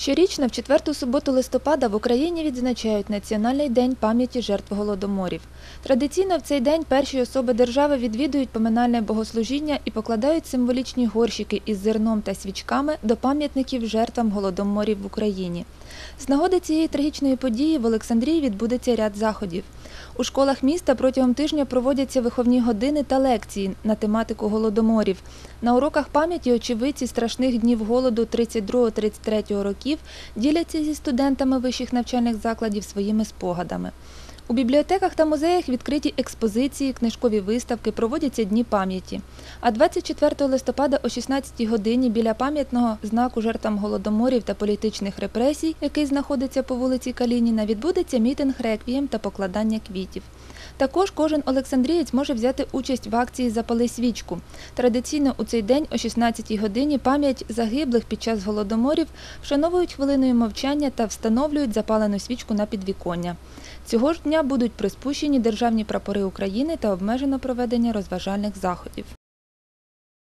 Щорічно в четверту суботу листопада в Україні відзначають Національний день пам'яті жертв голодоморів. Традиційно в цей день перші особи держави відвідують поминальне богослужіння і покладають символічні горщики із зерном та свічками до пам'ятників жертвам голодоморів в Україні. З нагоди цієї трагічної події в Олександрії відбудеться ряд заходів. У школах міста протягом тижня проводяться виховні години та лекції на тематику голодоморів. На уроках пам'яті очевидці страшних днів голоду 32-33 років діляться зі студентами вищих навчальних закладів своїми спогадами. У бібліотеках та музеях відкриті експозиції, книжкові виставки, проводяться дні пам'яті. А 24 листопада о 16 годині біля пам'ятного знаку жертвам голодоморів та політичних репресій, який знаходиться по вулиці Калініна, відбудеться мітинг реквієм та покладання квітів. Також кожен олександрієць може взяти участь в акції Запали свічку. Традиційно у цей день о 16-й годині пам'ять загиблих під час голодоморів вшановують хвилиною мовчання та встановлюють запалену свічку на підвіконня. Цього ж дня будуть приспущені державні прапори України та обмежено проведення розважальних заходів.